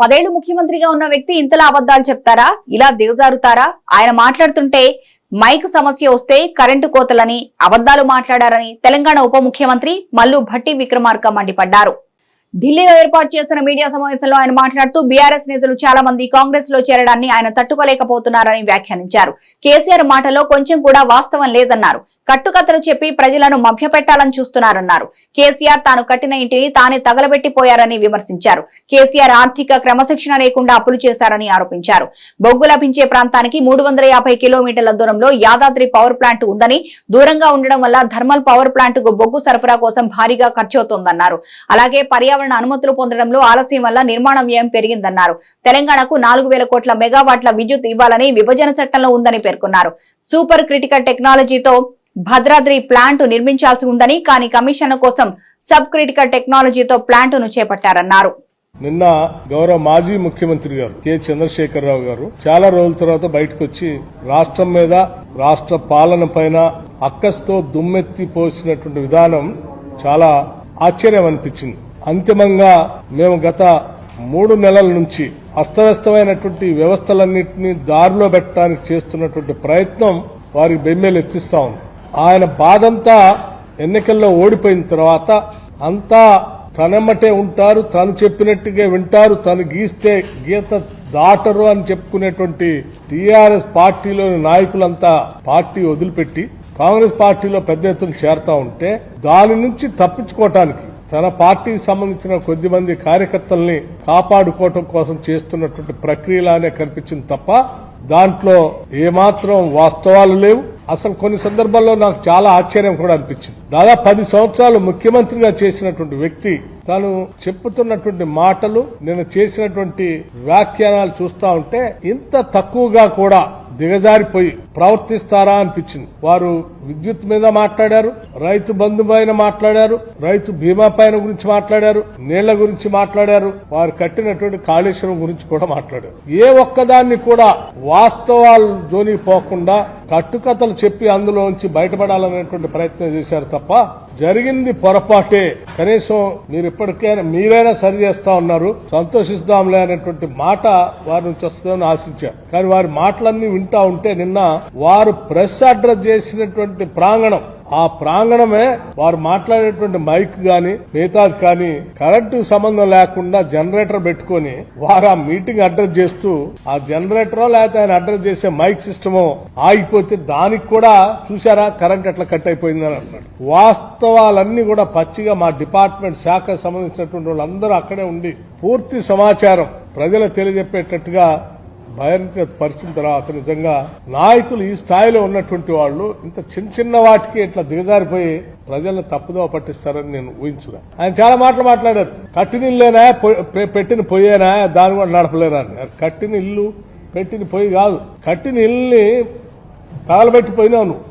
పదేళ్ళు ముఖ్యమంత్రిగా ఉన్న వ్యక్తి ఇంతలా అబద్ధాలు చెప్తారా? ఇలా దిగజారుతారా? ఆయన మాట్లాడుతుంటే మైక్ సమస్య వస్తే కరెంటు కోతలని అబద్ధాలు మాట్లాడారని తెలంగాణ ఉప ముఖ్యమంత్రి మల్లు భట్టి విక్రమార్క మండిపడ్డారు. ఢిల్లీలో ఏర్పాటు చేసిన మీడియా సమావేశంలో ఆయన మాట్లాడుతూ బీఆర్ఎస్ నేతలు చాలా మంది కాంగ్రెస్లో చేరడాన్ని ఆయన తట్టుకోలేకపోతున్నారని వ్యాఖ్యానించారు. కేసీఆర్ మాటలో కొంచెం కూడా వాస్తవం లేదన్నారు. కట్టుకథలు చెప్పి ప్రజలను మభ్యపెట్టాలని చూస్తున్నారన్నారు. కేసీఆర్ తాను కట్టిన ఇంటిని తానే తగలబెట్టిపోయారని విమర్శించారు. కేసీఆర్ ఆర్థిక క్రమశిక్షణ లేకుండా అప్పులు చేశారని ఆరోపించారు. బొగ్గు లభించే ప్రాంతానికి మూడు వందల యాభై కిలోమీటర్ల దూరంలో యాదాద్రి పవర్ ప్లాంట్ ఉందని దూరంగా ఉండడం వల్ల థర్మల్ పవర్ ప్లాంట్కు బొగ్గు సరఫరా కోసం భారీగా ఖర్చవుతోందన్నారు. అలాగే పర్యావరణ అనుమతులు పొందడంలో ఆలస్యం వల్ల నిర్మాణ వ్యయం పెరిగిందన్నారు. తెలంగాణకు నాలుగు వేల కోట్ల మెగావాట్ల విద్యుత్ ఇవ్వాలని విభజన చట్టంలో ఉందని పేర్కొన్నారు. సూపర్ క్రిటికల్ టెక్నాలజీతో భద్రాద్రి ప్లాంట్ నిర్మించాల్సి ఉందని కానీ కమిషన్ కోసం సబ్ క్రిటికల్ టెక్నాలజీతో ప్లాంటును చేపట్టారన్నారు. నిన్న గౌరవ మాజీ ముఖ్యమంత్రి గారు కె. చంద్రశేఖరరావు గారు చాలా రోజుల తర్వాత బయటకు వచ్చి రాష్ట్రం మీద రాష్ట్ర పాలన పైన అక్కస్తో దుమ్మెత్తి పోసినటువంటి విధానం చాలా ఆశ్చర్యం అనిపించింది. అంతిమంగా మేము గత మూడు నెలల నుంచి అస్తవ్యస్తమైనటువంటి వ్యవస్థలన్నింటినీ దారిలో పెట్టడానికి చేస్తున్నటువంటి ప్రయత్నం వారికి బెమ్మేలు ఎత్తిస్తా ఉంది. ఆయన బాధంతా ఎన్నికల్లో ఓడిపోయిన తర్వాత అంతా తనమ్మటే ఉంటారు తను చెప్పినట్టుగా వింటారు తను గీస్తే గీత దాటరు అని చెప్పుకునేటువంటి టీఆర్ఎస్ పార్టీలోని నాయకులంతా పార్టీ వదిలిపెట్టి కాంగ్రెస్ పార్టీలో పెద్ద ఎత్తున చేరతా ఉంటే దాని నుంచి తప్పించుకోవటానికి తన పార్టీకి సంబంధించిన కొద్ది మంది కార్యకర్తల్ని కాపాడుకోవటం కోసం చేస్తున్నటువంటి ప్రక్రియలానే కనిపించింది తప్ప దాంట్లో ఏమాత్రం వాస్తవాలు లేవు. అసలు కొన్ని సందర్భాల్లో నాకు చాలా ఆశ్చర్యం కూడా అనిపించింది. దాదాపు పది సంవత్సరాలు ముఖ్యమంత్రిగా చేసినటువంటి వ్యక్తి తాను చెప్పుతున్నటువంటి మాటలు నేను చేసినటువంటి వ్యాఖ్యానాలు చూస్తా ఉంటే ఇంత తక్కువగా కూడా దిగజారిపోయి ప్రవర్తిస్తారా అనిపించింది. వారు విద్యుత్ మీద మాట్లాడారు రైతు బంధు పైన మాట్లాడారు రైతు బీమా పైన గురించి మాట్లాడారు నీళ్ళ గురించి మాట్లాడారు వారు కట్టినటువంటి కాళేశ్వరం గురించి కూడా మాట్లాడారు. ఏ ఒక్కదాన్ని కూడా వాస్తవాలు జోలికి పోకుండా కట్టుకథలు చెప్పి అందులోంచి బయటపడాలనేటువంటి ప్రయత్నం చేశారు తప్ప జరిగింది పొరపాటే. కనీసం మీరు ఇప్పటికైనా మీరైనా సరి చేస్తా ఉన్నారు సంతోషిస్తాంలే అనేటువంటి మాట వారి నుంచి వస్తుందని ఆశించారు. కానీ వారి మాటలన్నీ వింటా ఉంటే నిన్న వారు ప్రెస్ అడ్రస్ చేసినటువంటి ప్రాంగణం. ఆ ప్రాంగణమే వారు మాట్లాడేటువంటి మైక్ గాని మిగతాది కానీ కరెంటు సంబంధం లేకుండా జనరేటర్ పెట్టుకొని వారు ఆ మీటింగ్ అడ్రస్ చేస్తూ ఆ జనరేటర్ లేకపోతే ఆయన అడ్రస్ చేసే మైక్ సిస్టమో ఆగిపోతే దానికి కూడా చూసారా కరెంట్ ఎట్లా కట్ అయిపోయిందని అన్నాడు వాస్తవాలన్నీ కూడా పచ్చిగా మా డిపార్ట్మెంట్ శాఖకు సంబంధించినటువంటి వాళ్ళందరూ అక్కడే ఉండి పూర్తి సమాచారం ప్రజలకు తెలియజెప్పేటట్టుగా భయంకర పరిచిన తర్వాత నిజంగా నాయకులు ఈ స్థాయిలో ఉన్నటువంటి వాళ్ళు ఇంత చిన్న చిన్న వాటికి ఇట్లా దిగజారిపోయి ప్రజలను తప్పుదోవ పట్టిస్తారని నేను ఊహించుగా ఆయన చాలా మాటలు మాట్లాడారు. కట్టిన ఇల్లేనా? పెట్టిన పొయ్యేనా? దాన్ని కూడా నడపలేరా కట్టిన ఇల్లు పెట్టిన పొయ్యి కాదు. కట్టిన ఇల్లుని తగలబెట్టిపోయినావు నువ్వు.